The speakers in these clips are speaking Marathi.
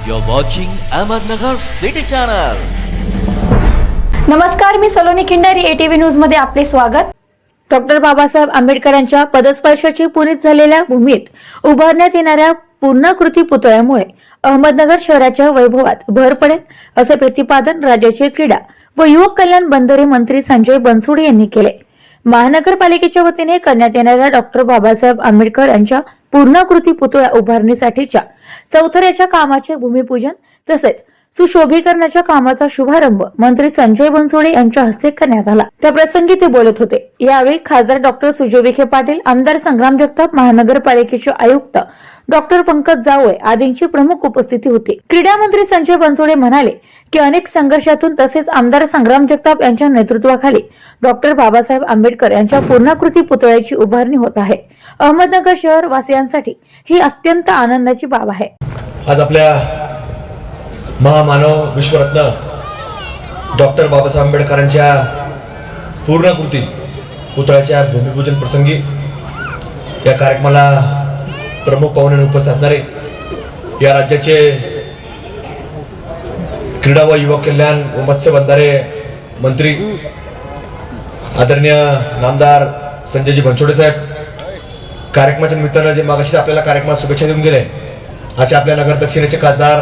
You're watching Ahmednagar City Channel. नमस्कार मी सलोनी खिंडारी एटीव्ही न्यूजमध्ये आपले स्वागत डॉक्टर बाबासाहेब आंबेडकरांच्या पदस्पर्शाची पुनीत झालेल्या भूमीत उभारण्यात येणाऱ्या पूर्णाकृती पुतळ्यामुळे अहमदनगर शहराच्या वैभवात भर पडेल असे प्रतिपादन राज्याचे क्रीडा व युवक कल्याण बंदरे मंत्री संजय बनसोडे यांनी केले महानगरपालिकेच्या वतीने करण्यात येणाऱ्या डॉक्टर बाबासाहेब आंबेडकर यांच्या पूर्णाकृती पुतळा उभारणीसाठीच्या चौथऱ्याच्या कामाचे भूमिपूजन तसेच सुशोभीकरणाच्या कामाचा शुभारंभ मंत्री संजय बनसोडे यांच्या हस्ते करण्यात आला. त्या प्रसंगी ते बोलत होते. यावेळी खासदार डॉक्टर सुजय विखे पाटील आमदार संग्राम जगताप महानगरपालिकेचे आयुक्त डॉक्टर पंकज जावळे आदींची प्रमुख उपस्थिती होती. क्रीडा मंत्री संजय बनसोडे म्हणाले की अनेक संघर्षातून तसेच आमदार संग्राम जगताप यांच्या नेतृत्वाखाली डॉक्टर बाबासाहेब आंबेडकर यांच्या पूर्णाकृती पुतळ्याची उभारणी होत आहे. अहमदनगर शहर वासियांसाठी ही अत्यंत आनंदाची बाब आहे. आज आपल्या महामानव विश्वरत्न डॉक्टर बाबासाहेब आंबेडकरांच्या पूर्णकृती पुतळ्याच्या भूमिपूजन प्रसंगी या कार्यक्रमाला प्रमुख पाहुणे उपस्थित असणारे या राज्याचे क्रीडा व युवक कल्याण व मत्स्य बंधारे मंत्री आदरणीय नामदार संजयजी बनसोडे साहेब कार्यक्रमाच्या निमित्तानं जे मागाशी आपल्याला कार्यक्रमात शुभेच्छा देऊन गेले असे आपल्या नगर दक्षिणेचे खासदार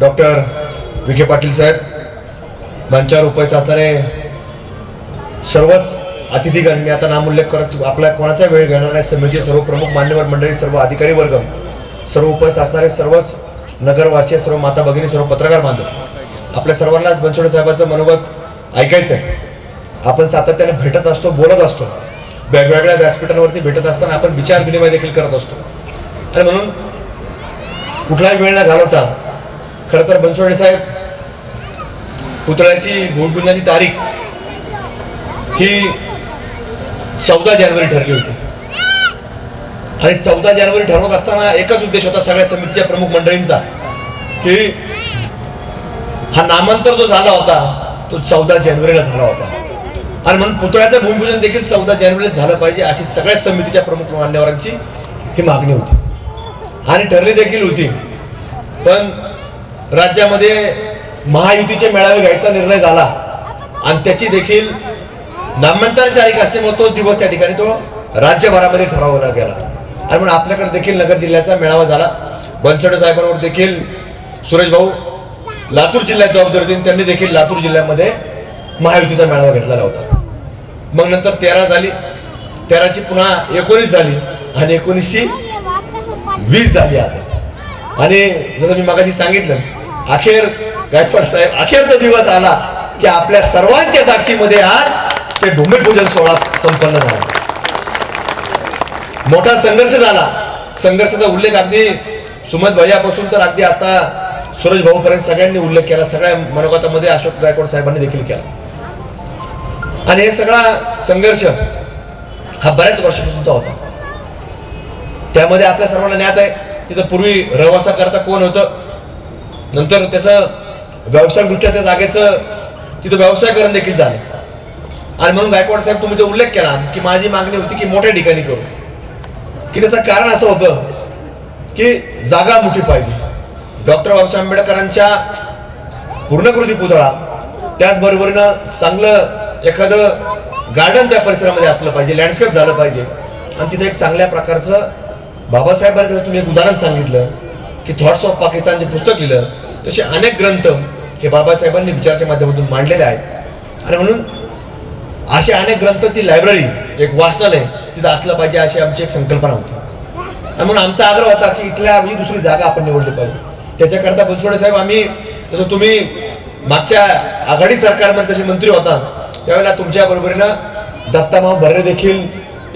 डॉक्टर विखे पाटील साहेब मंचावर उपस्थित असणारे सर्वच अतिथीगण मी आता नामोल्लेख करत आपला कोणाचा वेळ घेणार नाही समितीचे सर्व प्रमुख मान्यवर मंडळी सर्व अधिकारी वर्ग सर्व उपस्थित असणारे सर्वच नगरवासी सर्व माता भगिनी सर्व पत्रकार बांधव आपल्या सर्वांनाच बनसोडे साहेबांचं मनोगत ऐकायचं आहे आपण सातत्याने भेटत असतो बोलत असतो. वेगवेगळ्या व्यासपीठांवरती भेटत असताना आपण विचार विनिमय देखील करत असतो. आणि म्हणून कुठलाही वेळ न घालवता खरं तर बनसोडे साहेब पुतळ्याची भूमिपूजनाची तारीख ही चौदा जानेवारी ठरली होती. आणि चौदा जानेवारी ठरवत असताना एकच उद्देश होता सगळ्या समितीच्या प्रमुख मंडळींचा की हा नामांतर जो झाला होता तो चौदा जानेवारीला झाला होता. आणि म्हणून पुतळ्याचं भूमिपूजन देखील चौदा जानेवारीला झालं पाहिजे अशी सगळ्या समितीच्या प्रमुख मान्यवरांची ही मागणी होती. आणि ठरली देखील होती. पण राज्यामध्ये महायुतीचे मेळावे घ्यायचा निर्णय झाला. आणि त्याची देखील नामांतर तारीख असल्यामुळे तोच दिवस त्या ठिकाणी तो राज्यभरामध्ये ठरवला गेला. आणि म्हणून आपल्याकडे देखील नगर जिल्ह्याचा मेळावा झाला. बनसोडे साहेबांवर देखील सुरेश भाऊ लातूर जिल्ह्यात जबाबदारी होती त्यांनी देखील लातूर जिल्ह्यामध्ये महायुतीचा मेळावा घेतलेला होता. मग नंतर तेरा झाली. तेराची पुन्हा एकोणीस झाली आणि एकोणीसशे वीस झाली आता. आणि जसं मी मगाशी सांगितलं अखेर गायकवाड साहेब अखेर तो दिवस आला की आपल्या सर्वांच्या साक्षीमध्ये आज ते भूमिपूजन सोहळा संपन्न झाला. मोठा संघर्ष झाला. संघर्षाचा उल्लेख अगदी सुमत भैयापासून तर अगदी आता सूरज भाऊ पर्यंत सगळ्यांनी उल्लेख केला. सगळ्या मनोगतामध्ये अशोक गायकवाड साहेबांनी देखील केला. आणि हे सगळा संघर्ष हा बऱ्याच वर्षापासूनचा होता. त्यामध्ये आपल्या सर्वांना ज्ञात आहे तिथं पूर्वी रवासा करता कोण होतं? नंतर त्याचं व्यावसायिकदृष्ट्या त्या जागेचं तिथं व्यवसायकरण देखील झालं. आणि म्हणून गायकवाड साहेब तुम्ही जो उल्लेख केला की माझी मागणी होती की मोठ्या ठिकाणी करू. की त्याचं कारण असं होतं की जागा मोठी पाहिजे. डॉक्टर बाबासाहेब आंबेडकरांच्या पूर्णकृती पुतळा त्याचबरोबरीनं चांगलं एखादं गार्डन त्या परिसरामध्ये असलं पाहिजे लँडस्केप झालं पाहिजे. आणि तिथे एक चांगल्या प्रकारचं बाबासाहेबांचं जसं तुम्ही एक उदाहरण सांगितलं की थॉट्स ऑफ पाकिस्तान जे पुस्तक लिहिलं तसे अनेक ग्रंथ हे बाबासाहेबांनी विचाराच्या माध्यमातून मांडलेले आहेत. आणि म्हणून असे अनेक ग्रंथ ती लायब्ररी एक वाचनालय तिथं असलं पाहिजे अशी आमची एक संकल्पना होती. आणि म्हणून आमचा आग्रह होता की इथल्या ही दुसरी जागा आपण निवडली पाहिजे. त्याच्याकरता बनसोडे साहेब आम्ही जसं तुम्ही मागच्या आघाडी सरकारमध्ये जसे मंत्री होता त्यावेळेला तुमच्या बरोबरीनं दत्तामाव भरणे देखील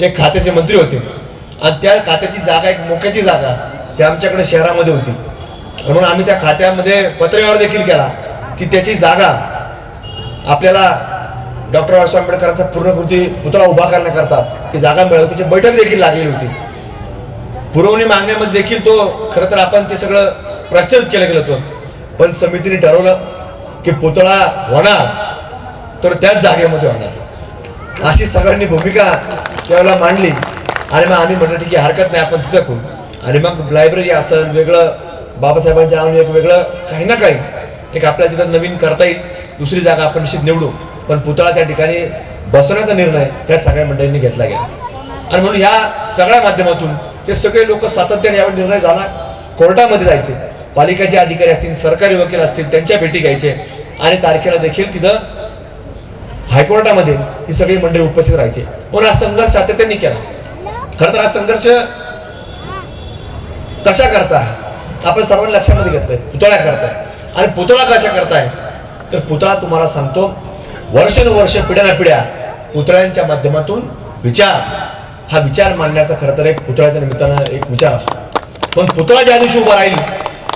एक खात्याचे मंत्री होते. आणि त्या खात्याची जागा एक मोक्याची जागा ही आमच्याकडे शहरामध्ये होती. म्हणून आम्ही त्या खात्यामध्ये पत्रव्यवहार देखील केला की त्याची जागा आपल्याला डॉक्टर बाबासाहेब आंबेडकरांचा पूर्णकृती पुतळा उभा करण्याकरता ती जागा मिळावी त्याची बैठक देखील लागलेली होती. पुरवणी मागण्यामध्ये देखील तो खरं तर आपण ते सगळं प्रस्तावित केलं गेलं होतं. पण समितीने ठरवलं की पुतळा होणार तर त्याच जागेमध्ये होणार. अशी सगळ्यांनी भूमिका त्यावेळेला मांडली. आणि मग आम्ही म्हटलं ठीक आहे हरकत नाही आपण तिथं करू. आणि मग लायब्ररी असेल वेगळं बाबासाहेबांच्या नावाने एक वेगळं काही ना काही एक आपल्याला तिथं नवीन करता येईल. दुसरी जागा आपण निश्चित निवडू. पण पुतळा त्या ठिकाणी बसवण्याचा निर्णय त्या सगळ्या मंडळींनी घेतला गेला. आणि म्हणून ह्या सगळ्या माध्यमातून हे सगळे लोक सातत्याने यावर निर्णय झाला. कोर्टामध्ये जायचे. पालिकेचे अधिकारी असतील सरकारी वकील असतील त्यांच्या भेटी घ्यायचे. आणि तारखेला देखील तिथं हायकोर्टामध्ये ही सगळी मंडळी उपस्थित राहायची. म्हणून हा संघर्ष सातत्याने केला. खरं तर हा संघर्ष कशा करता आपण सर्वांनी लक्षामध्ये घेतलंय. पुतळ्या करताय. आणि पुतळा कशा करताय? तर पुतळा तुम्हाला सांगतो वर्षानुवर्ष पिढ्यानपिढ्या पुतळ्यांच्या माध्यमातून विचार हा विचार मांडण्याचा खरं तर एक पुतळ्याच्या निमित्तानं एक विचार असतो. पण पुतळा ज्या दिवशी उभा राहील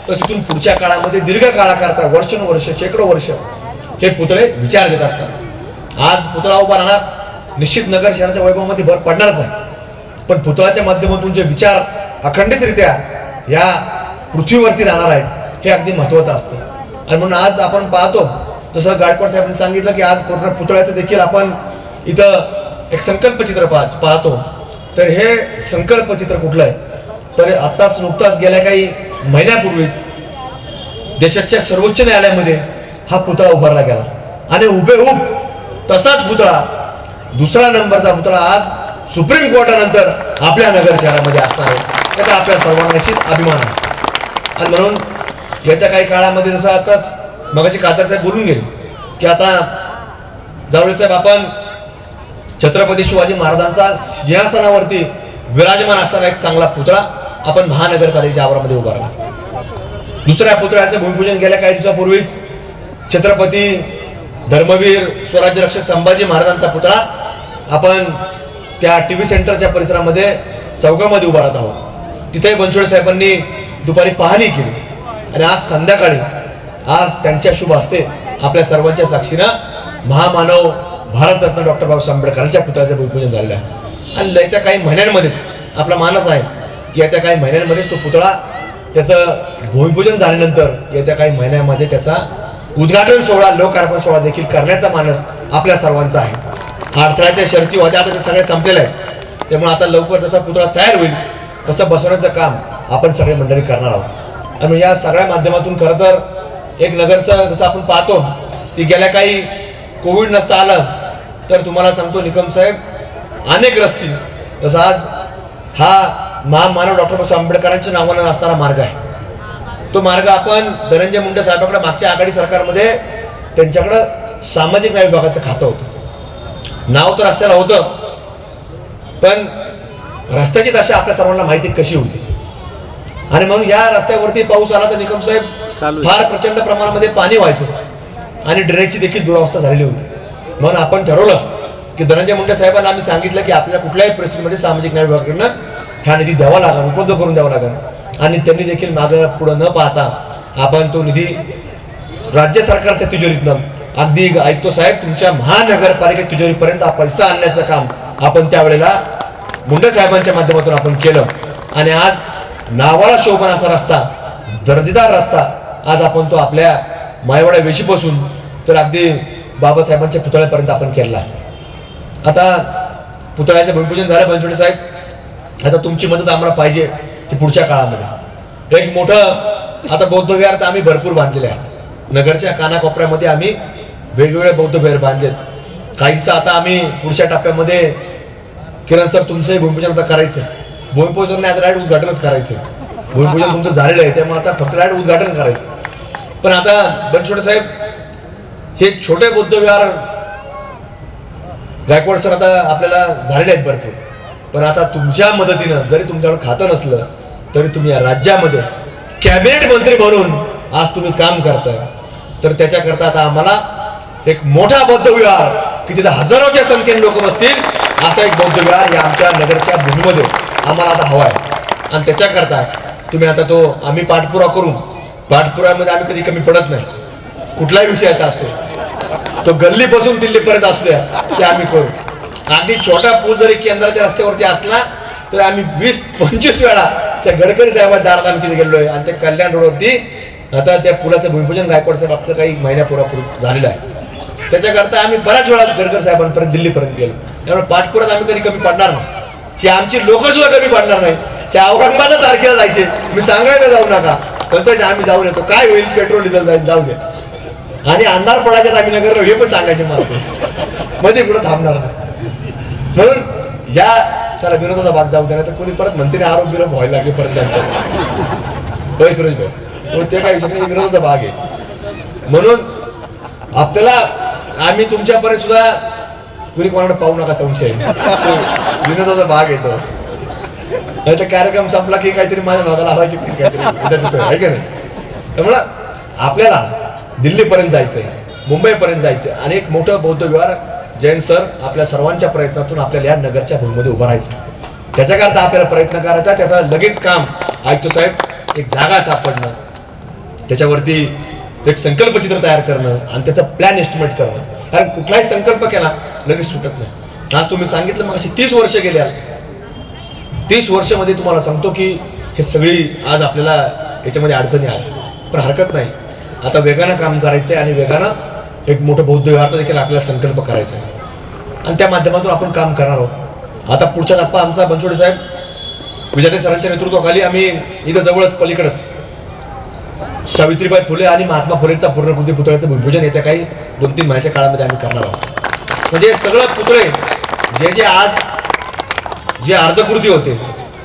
तर तिथून पुढच्या काळामध्ये दीर्घ काळाकरता वर्षानुवर्ष शेकडो वर्ष हे पुतळे विचार देत असतात. आज पुतळा उभा राहणार निश्चित नगर शहराच्या वैभवामध्ये भर पडणारच आहे. पण पुतळाच्या माध्यमातून जे विचार अखंडितरित्या या पृथ्वीवरती राहणार आहेत हे अगदी महत्त्वाचं असतं. आणि म्हणून आज आपण पाहतो जसं गायकवाड साहेबांनी सांगितलं की आज पूर्ण पुतळ्याचं देखील आपण इथं एक संकल्पचित्र पाह पाहतो. तर हे संकल्पचित्र कुठलं आहे? तर आत्ताच नुकताच गेल्या काही महिन्यापूर्वीच देशाच्या सर्वोच्च न्यायालयामध्ये हा पुतळा उभारला गेला. आणि उबेहूब तसाच पुतळा दुसरा नंबरचा पुतळा आज सुप्रीम कोर्टानंतर आपल्या नगर शहरामध्ये असणार आहे. त्याचा आपल्या सर्वांना निश्चित अभिमान आहे. आणि म्हणून येत्या काही काळामध्ये जसं आताच मगाशी खासदार साहेब बोलून गेले की आता जावळे साहेब आपण छत्रपती शिवाजी महाराजांचा सिंहासनावरती विराजमान असणारा एक चांगला पुतळा आपण महानगरपालिकेच्या आवारामध्ये उभारला. दुसऱ्या पुतळ्याचं भूमिपूजन गेल्या काही दिवसापूर्वीच छत्रपती धर्मवीर स्वराज्य रक्षक संभाजी महाराजांचा पुतळा आपण त्या टी व्ही सेंटरच्या परिसरामध्ये चौकामध्ये उभा राहत आहोत. तिथेही बनसोडे साहेबांनी दुपारी पाहणी केली. आणि आज संध्याकाळी आज त्यांच्या शुभ हस्ते आपल्या सर्वांच्या साक्षीनं महामानव भारतरत्न डॉक्टर बाबासाहेब आंबेडकरांच्या पुतळ्याचं भूमिपूजन झालेलं आहे. आणि येत्या काही महिन्यांमध्येच आपला मानस आहे की येत्या काही महिन्यांमध्येच तो पुतळा त्याचं भूमिपूजन झाल्यानंतर येत्या काही महिन्यामध्ये त्याचा उद्घाटन सोहळा लोकार्पण सोहळा देखील करण्याचा मानस आपल्या सर्वांचा आहे. अडथळ्याच्या शर्ती होत्या आता ते सगळे संपलेले आहेत. त्यामुळे आता लवकर जसा पुतळा तयार होईल तसं बसवण्याचं काम आपण सगळे मंडळी करणार आहोत. आणि या सगळ्या माध्यमातून खरं तर एक नगरचं जसं आपण पाहतो की गेल्या काही कोविड नसता आलं तर तुम्हाला सांगतो निकम साहेब अनेक रस्ते जसं आज हा महामानव डॉक्टर बाबासाहेब आंबेडकरांच्या नावानं असणारा मार्ग आहे. तो मार्ग आपण धनंजय मुंडे साहेबांकडे मागच्या आघाडी सरकारमध्ये त्यांच्याकडं सामाजिक न्याय विभागाचं खातं होतं. नाव तर रस्त्याला होतं पण रस्त्याची दशा आपल्या सर्वांना माहिती कशी होती? आणि म्हणून या रस्त्यावरती पाऊस आला तर निकम साहेब फार प्रचंड प्रमाणामध्ये पाणी व्हायचं. आणि ड्रेनची देखील दुरावस्था झालेली होती. म्हणून आपण ठरवलं की धनंजय मुंडे साहेबांना आम्ही सांगितलं की आपल्याला कुठल्याही परिस्थितीमध्ये सामाजिक न्याय विभागाकडनं हा निधी द्यावा लागेल उपलब्ध करून द्यावा लागेल. आणि त्यांनी देखील मागं पुढं न पाहता आपण तो निधी राज्य सरकारच्या तिजोरीतनं अगदी ऐकतो साहेब तुमच्या महानगरपालिका तिजोरीपर्यंत हा पैसा आणण्याचं काम आपण त्यावेळेला मुंडे साहेबांच्या माध्यमातून आपण केलं. आणि आज नावाला शोभन असा रस्ता दर्जेदार रस्ता आज आपण तो आपल्या मायवाड्या वेशीपासून तर अगदी बाबासाहेबांच्या पुतळ्यापर्यंत आपण केला. आता पुतळ्याचं भूमिपूजन झालं पंचवडे साहेब. आता तुमची मदत आम्हाला पाहिजे की पुढच्या काळामध्ये. एक मोठं आता बौद्ध विहार तर आम्ही भरपूर बांधलेले आहेत. नगरच्या कानाकोपऱ्यामध्ये आम्ही वेगवेगळे बौद्धविहार बांधलेत. काहींचं आता आम्ही पुढच्या टप्प्यामध्ये किरण सर तुमचंही भूमिपूजन आता करायचं भूमिपूजन नाही आता डायरेक्ट उद्घाटनच करायचं भूमिपूजन तुमचं झालेलं आहे त्यामुळे आता फक्त डायरेक्ट उद्घाटन करायचं पण आता बनसोडे साहेब हे छोटे बौद्ध विहार गायकवाड सर आता आपल्याला झालेले आहेत भरपूर. पण आता तुमच्या मदतीनं जरी तुमच्याकडे खातं नसलं तरी तुम्ही या राज्यामध्ये कॅबिनेट मंत्री म्हणून आज तुम्ही काम करताय. तर त्याच्याकरता आता आम्हाला एक मोठा बौद्ध विहार की तिथे हजारोच्या संख्येने लोक बसतील असा एक बौद्ध विहार या आमच्या नगरच्या भूमीमध्ये आम्हाला आता हवा आहे आणि त्याच्याकरता तुम्ही आता तो आम्ही पाठपुरा करून पाठपुरामध्ये आम्ही कधी कमी पडत नाही. कुठलाही विषयाचा असो. तो गल्लीपासून दिल्लीपर्यंत असू द्या ते आम्ही करू. अगदी छोटा पूल जरी केंद्राच्या रस्त्यावरती असला तर आम्ही वीस पंचवीस वेळा त्या गडकरी साहेबांच्या दारात आम्ही तिथे गेलोय. आणि त्या कल्याण रोडवरती आता त्या पुलाचं भूमिपूजन गायकवाड साहेब आमचं काही महिन्यापूर्वी झालेलं आहे. त्याच्याकरता आम्ही बऱ्याच वेळा गडकरी साहेबांपर्यंत दिल्लीपर्यंत गेलो. त्यामुळे पाठपुरात आम्ही कधी कमी पडणार नाही. की आमची लोकसुद्धा कमी पडणार नाही. त्या औरंगाबाद तारखेला जायचे. मी सांगायला जाऊ नका. पंतप्रधान आम्ही जाऊन येतो. काय होईल? पेट्रोल डिझेल जाईल. जाऊ द्या आणि अंधार पडायच्यात आम्ही नगर हे पण सांगायचे मला. मध्ये कुठं थांबणार नाही. म्हणून या चला विरोधाचा भाग जाऊ द्या नाही तर कोणी परत म्हणते ना आरोप बिरोप व्हायला लागले परत नंतर होय सुरेश भाऊ? हो, ते काय विषय नाही विरोधाचा भाग आहे. म्हणून आपल्याला आम्ही तुमच्यापर्यंत सुद्धा कुणी कोणाकडे पाहू नका संशय. विनोदाचा भाग येतो नाही तर कार्यक्रम संपला की काहीतरी माझ्या भागाला हवायची काहीतरी आहे का नाही? त्यामुळं आपल्याला दिल्लीपर्यंत जायचंय मुंबईपर्यंत जायचंय. आणि एक मोठं बौद्ध विहार जैन सर आपल्या सर्वांच्या प्रयत्नातून आपल्याला या नगरच्या भूमीमध्ये उभं राहायचं त्याच्याकरता आपल्याला प्रयत्न करायचा त्याचा लगेच काम ऐकतो साहेब एक जागा सापडणं त्याच्यावरती एक संकल्पचित्र तयार करणं आणि त्याचा प्लॅन एस्टिमेट करणं. कारण कुठलाही संकल्प केला लगेच सुटत नाही. आज तुम्ही सांगितलं मग अशी तीस वर्ष गेल्या तीस वर्षामध्ये तुम्हाला सांगतो की हे सगळी आज आपल्याला याच्यामध्ये अडचणी आल्या. पण हरकत नाही. आता वेगानं काम करायचं आहे आणि वेगानं एक मोठं बौद्ध व्यवहारचा देखील आपल्याला संकल्प करायचा आहे आणि त्या माध्यमातून आपण काम करणार आहोत. आता पुढचा टप्पा आमचा बनसोडे साहेब. विजय सरांच्या नेतृत्वाखाली आम्ही इथं जवळच पलीकडच. सावित्रीबाई फुले आणि महात्मा फुलेंचा पूर्णकृती पुतळ्याचं भूमिपूजन येत्या काही दोन तीन महिन्याच्या काळामध्ये आम्ही करणार आहोत. म्हणजे सगळं पुतळे जे जे आज जे अर्धकृती होते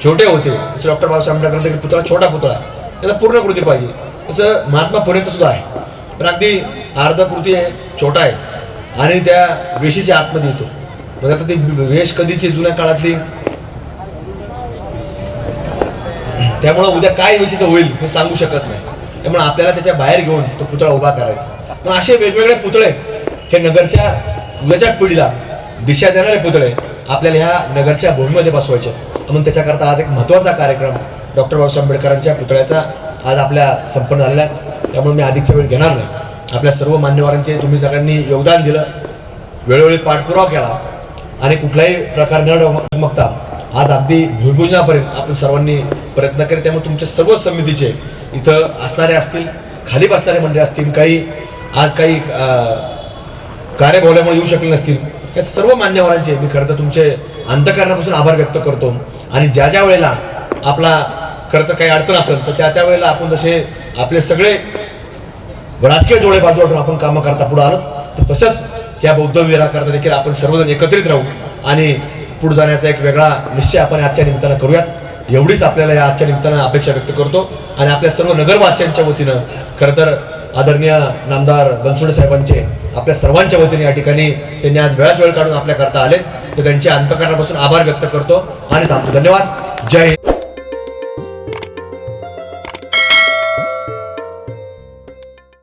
छोटे होते जसं डॉक्टर बाबासाहेब आंबेडकर पुतळा छोटा पुतळा त्याचा पूर्णकृती पाहिजे. तसं महात्मा फुलेचं सुद्धा आहे. पण अगदी अर्धकृती आहे छोटा आहे आणि त्या वेशीच्या आतमध्ये येतो. मग आता ती वेश कधीची जुन्या काळातली? त्यामुळं उद्या काय वेशीचं होईल हे सांगू शकत नाही. त्यामुळे आपल्याला त्याच्या बाहेर घेऊन तो पुतळा उभा करायचा. मग असे वेगवेगळे पुतळे हे नगरच्या उद्याच्या पिढीला दिशा देणारे पुतळे आपल्याला ह्या नगरच्या भूमीमध्ये बसवायचे म्हणून त्याच्याकरता आज एक महत्त्वाचा कार्यक्रम डॉक्टर बाबासाहेब आंबेडकरांच्या पुतळ्याचा आज आपल्या संपन्न झालेला आहे. त्यामुळे मी अधिकचा वेळ घेणार नाही. आपल्या सर्व मान्यवरांचे तुम्ही सगळ्यांनी योगदान दिलं. वेळोवेळी पाठपुरावा केला. आणि कुठलाही प्रकार न डगमगता आज अगदी भूमिपूजनापर्यंत आपण सर्वांनी प्रयत्न केले त्यामुळे तुमच्या सर्व समितीचे इथं असणारे असतील खाली बसणारे मंडळी असतील काही आज काही अं, कार्यभावल्यामुळे येऊ शकले नसतील या सर्व मान्यवरांचे मी खरं तर तुमचे अंतकरणापासून आभार व्यक्त करतो. आणि ज्या ज्या वेळेला आपला खरं तर काही अडचण असेल तर त्या त्या वेळेला आपण जसे आपले सगळे राजकीय जोडे बाजू आपण कामं करता पुढे आलो तर तसंच या बौद्ध विहाराकरता देखील आपण सर्वजण एकत्रित राहू आणि पुढे जाण्याचा एक वेगळा निश्चय आपण आजच्या निमित्तानं करूयात. एवढीच आपल्याला या आजच्या निमित्तानं अपेक्षा व्यक्त करतो. आणि आपल्या सर्व नगरवासियांच्या वतीनं खरं तर आदरणीय नामदार बनसोडे साहेबांचे आपल्या सर्वांच्या वतीने या ठिकाणी त्यांनी आज वेळात वेळ काढून आपल्याकरता आले तर त्यांच्या अंतकरणापासून आभार व्यक्त करतो. आणि थांबतो. धन्यवाद. जय हिंद.